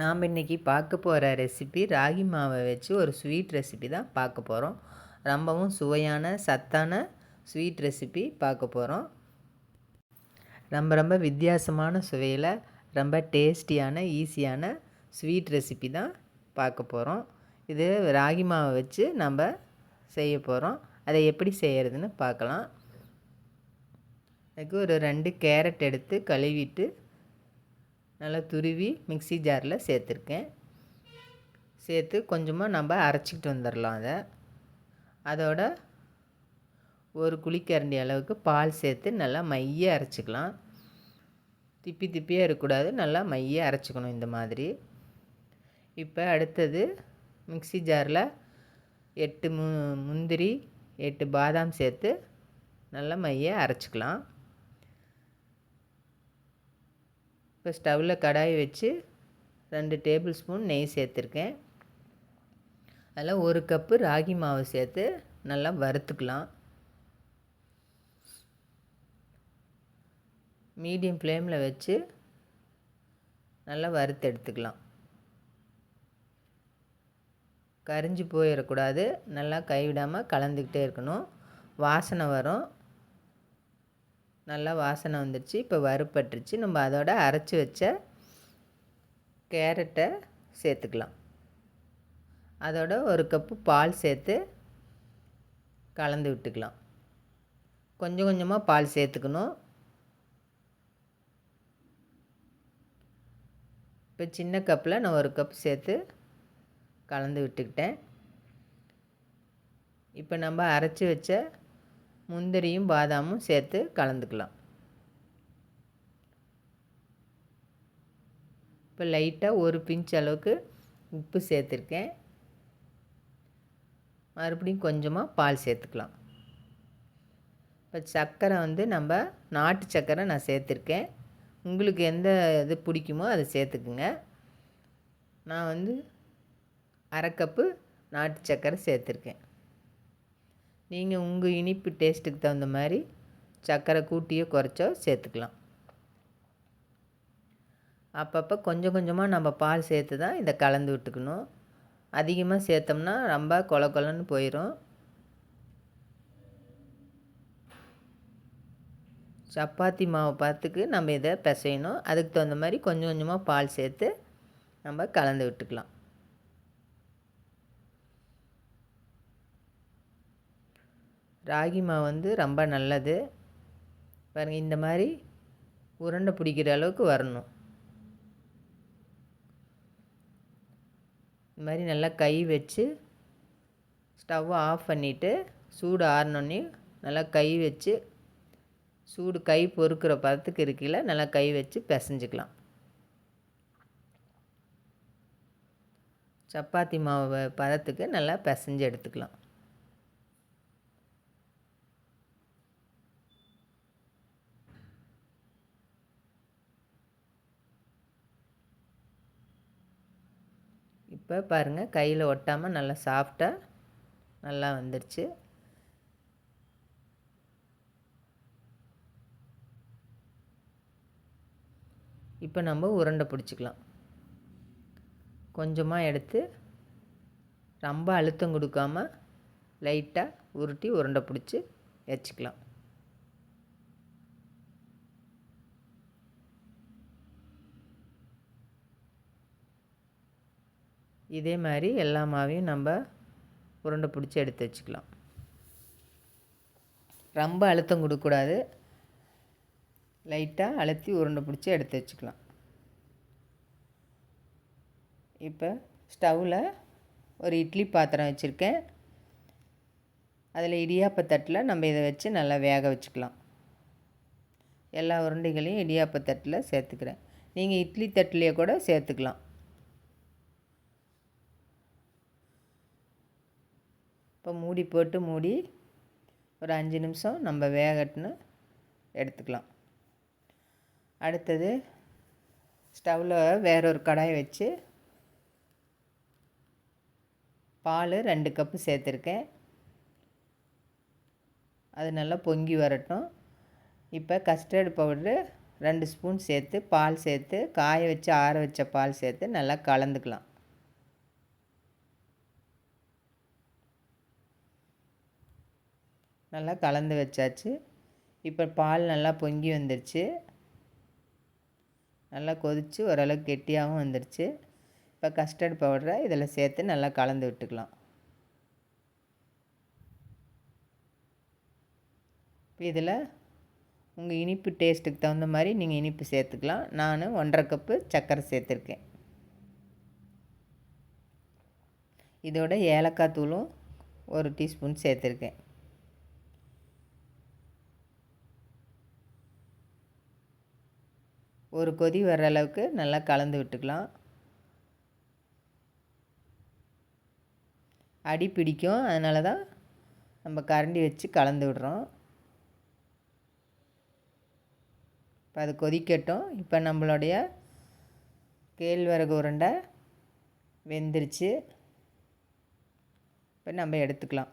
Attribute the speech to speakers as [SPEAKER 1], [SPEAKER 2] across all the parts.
[SPEAKER 1] நாம் இன்றைக்கி பார்க்க போகிற ரெசிபி ராகி மாவை வச்சு ஒரு ஸ்வீட் ரெசிபி தான் பார்க்க போகிறோம். ரொம்பவும் சுவையான சத்தான ஸ்வீட் ரெசிபி பார்க்க போகிறோம். ரொம்ப ரொம்ப வித்தியாசமான சுவையில் ரொம்ப டேஸ்டியான ஈஸியான ஸ்வீட் ரெசிபி தான் பார்க்க போகிறோம். இது ராகி மாவை வச்சு நம்ம செய்ய போகிறோம். அதை எப்படி செய்கிறதுன்னு பார்க்கலாம். அதுக்கு ஒரு ரெண்டு கேரட் எடுத்து கழுவிட்டு நல்லா துருவி மிக்சி ஜாரில் சேர்த்துருக்கேன். சேர்த்து கொஞ்சமாக நம்ம அரைச்சிக்கிட்டு வந்துடலாம் அதை. அதோட ஒரு குழிக்கரண்டி அளவுக்கு பால் சேர்த்து நல்லா மைய அரைச்சிக்கலாம். திப்பி திப்பியாக இருக்கக்கூடாது நல்லா மைய அரைச்சிக்கணும் இந்த மாதிரி. இப்போ அடுத்தது மிக்சி ஜாரில் எட்டு மு முந்திரி எட்டு பாதாம் சேர்த்து நல்லா மைய அரைச்சிக்கலாம். இப்போ ஸ்டவ்வில் கடாய் வச்சு ரெண்டு டேபிள் ஸ்பூன் நெய் சேர்த்துருக்கேன். அதில் ஒரு கப்பு ராகி மாவு சேர்த்து நல்லா வறுத்துக்கலாம். மீடியம் ஃப்ளேமில் வச்சு நல்லா வறுத்து எடுத்துக்கலாம். கரிஞ்சு போயிடக்கூடாது. நல்லா கைவிடாமல் கலந்துக்கிட்டே இருக்கணும். வாசனை வரும். நல்லா வாசனை வந்துடுச்சு இப்போ வறுப்பட்டுருச்சு நம்ம அதோட அரைச்சி வச்ச கேரட்டை சேர்த்துக்கலாம். அதோட ஒரு கப்பு பால் சேர்த்து கலந்து விட்டுக்கலாம். கொஞ்சம் கொஞ்சமாக பால் சேர்த்துக்கணும். இப்போ சின்ன கப்பில் நான் ஒரு கப் சேர்த்து கலந்து விட்டுக்கிட்டேன். இப்போ நம்ம அரைச்சி வச்ச முந்திரியும் பாதாமும் சேர்த்து கலந்துக்கலாம். இப்போ லைட்டாக ஒரு பிஞ்ச் அளவுக்கு உப்பு சேர்த்துருக்கேன். மறுபடியும் கொஞ்சமாக பால் சேர்த்துக்கலாம். இப்போ சர்க்கரை வந்து நம்ம நாட்டு சர்க்கரை நான் சேர்த்துருக்கேன். உங்களுக்கு எந்த இது பிடிக்குமோ அதை சேர்த்துக்குங்க. நான் வந்து அரை கப்பு நாட்டு சர்க்கரை சேர்த்துருக்கேன். நீங்கள் உங்கள் இனிப்பு டேஸ்ட்டுக்கு தகுந்த மாதிரி சர்க்கரை கூட்டியோ குறைச்சோ சேர்த்துக்கலாம். அப்பப்போ கொஞ்சம் கொஞ்சமாக நம்ம பால் சேர்த்து தான் இதை கலந்து விட்டுக்கணும். அதிகமாக சேர்த்தோம்னா ரொம்ப கொல கொலன்னு போயிடும் சப்பாத்தி மாவு பார்த்துக்கு நம்ம இதை பிசையணும். அதுக்கு தகுந்த மாதிரி கொஞ்சம் கொஞ்சமாக பால் சேர்த்து நம்ம கலந்து விட்டுக்கலாம். ராகி மாவு வந்து ரொம்ப நல்லது. பாருங்கள் இந்த மாதிரி உருண்டை பிடிக்கிற அளவுக்கு வரணும். இந்த மாதிரி நல்லா கை வச்சு ஸ்டவ்வை ஆஃப் பண்ணிவிட்டு சூடு ஆறினோடனே நல்லா கை வச்சு சூடு கை பொறுக்கிற பதத்துக்கு இருக்கையில் நல்லா கை வச்சு பிசைஞ்சிக்கலாம். சப்பாத்தி மாவு பதத்துக்கு நல்லா பிசைஞ்சு எடுத்துக்கலாம். இப்போ பாருங்கள் கையில் ஒட்டாமல் நல்லா சாஃப்டாக நல்லா வந்துடுச்சு இப்போ நம்ம உருண்டை பிடிச்சிக்கலாம். கொஞ்சமாக எடுத்து ரொம்ப அழுத்தம் கொடுக்காமல் லைட்டாக உருட்டி உருண்டை பிடிச்சி வச்சுக்கலாம் இதே மாதிரி எல்லா மாவையும் நம்ம உருண்டை பிடிச்சி எடுத்து வச்சுக்கலாம். ரொம்ப அழுத்தம் கொடுக்கக்கூடாது. லைட்டாக அழுத்தி உருண்டை பிடிச்சி எடுத்து வச்சுக்கலாம். இப்போ ஸ்டவ்வில் ஒரு இட்லி பாத்திரம் வச்சுருக்கேன். அதில் இடியாப்ப தட்டில் நம்ம இதை வச்சு நல்லா வேக வச்சுக்கலாம். எல்லா உருண்டைகளையும் இடியாப்ப தட்டில் சேர்த்துக்கிறேன். நீங்கள் இட்லி தட்டிலேயே கூட சேர்த்துக்கலாம். இப்போ மூடி போட்டு மூடி ஒரு அஞ்சு நிமிஷம் நம்ம வேகட்டுன்னு எடுத்துக்கலாம். அடுத்தது ஸ்டவ்வில் வேற ஒரு வச்சு பால் ரெண்டு கப்பு சேர்த்துருக்கேன். அது நல்லா பொங்கி வரட்டும். இப்போ கஸ்டர்டு பவுடரு ரெண்டு ஸ்பூன் சேர்த்து பால் சேர்த்து காய வச்சு ஆற வச்ச பால் சேர்த்து நல்லா கலந்துக்கலாம். நல்லா கலந்து வச்சாச்சு. இப்போ பால் நல்லா பொங்கி வந்துருச்சு. நல்லா கொதித்து ஓரளவுக்கு கெட்டியாகவும் வந்துருச்சு. இப்போ கஸ்டர்ட் பவுடரை இதில் சேர்த்து நல்லா கலந்து விட்டுக்கலாம். இப்போ இதில் உங்கள் இனிப்பு டேஸ்ட்டுக்கு தகுந்த மாதிரி நீங்கள் இனிப்பு சேர்த்துக்கலாம். நான் ஒன்றரை கப்பு சர்க்கரை சேர்த்துருக்கேன். இதோட ஏலக்காய் தூளும் ஒரு டீஸ்பூன் சேர்த்துருக்கேன். ஒரு கொதி வர்ற அளவுக்கு நல்லா கலந்து விட்டுக்கலாம். அடி பிடிக்கும். அதனால தான் நம்ம கரண்டி வச்சு கலந்து விடுறோம். இப்போ அது கொதிக்கட்டும். இப்போ நம்மளுடைய கேழ்வரகு உருண்டை வெந்துருச்சு. இப்போ நம்ம எடுத்துக்கலாம்.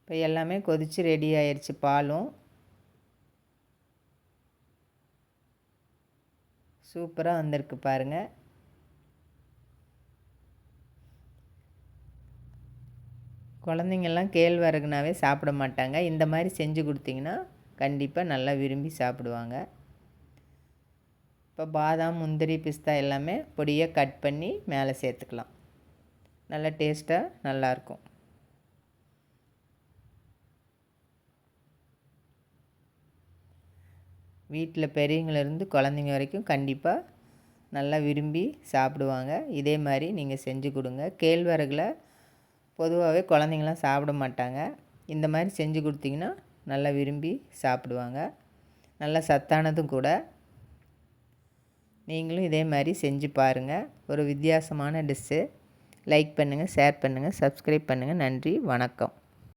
[SPEAKER 1] இப்போ எல்லாமே கொதித்து ரெடி ஆயிடுச்சு பாலும். சூப்பராக வந்திருக்கு பாருங்கள் குழந்தைங்கள்லாம் கேழ்வரகுனாவே சாப்பிட மாட்டாங்க. இந்த மாதிரி செஞ்சு கொடுத்தீங்கன்னா கண்டிப்பாக நல்லா விரும்பி சாப்பிடுவாங்க. இப்போ பாதாம் முந்திரி பிஸ்தா எல்லாமே பொடியாக கட் பண்ணி மேலே சேர்த்துக்கலாம். நல்லா டேஸ்ட்டாக நல்லாயிருக்கும் வீட்டில் பெரியவங்களிருந்து குழந்தைங்க வரைக்கும் கண்டிப்பாக நல்லா விரும்பி சாப்பிடுவாங்க. இதே மாதிரி நீங்கள் செஞ்சு கொடுங்க. கேழ்வரகில் பொதுவாகவே குழந்தைங்களாம் சாப்பிட மாட்டாங்க. இந்த மாதிரி செஞ்சு கொடுத்தீங்கன்னா நல்லா விரும்பி சாப்பிடுவாங்க. நல்லா சத்தானதும் கூட. நீங்களும் இதே மாதிரி செஞ்சு பாருங்கள் ஒரு வித்தியாசமான டிஷ்ஷு. லைக் பண்ணுங்கள் ஷேர் பண்ணுங்கள் சப்ஸ்கிரைப் பண்ணுங்கள் நன்றி வணக்கம்.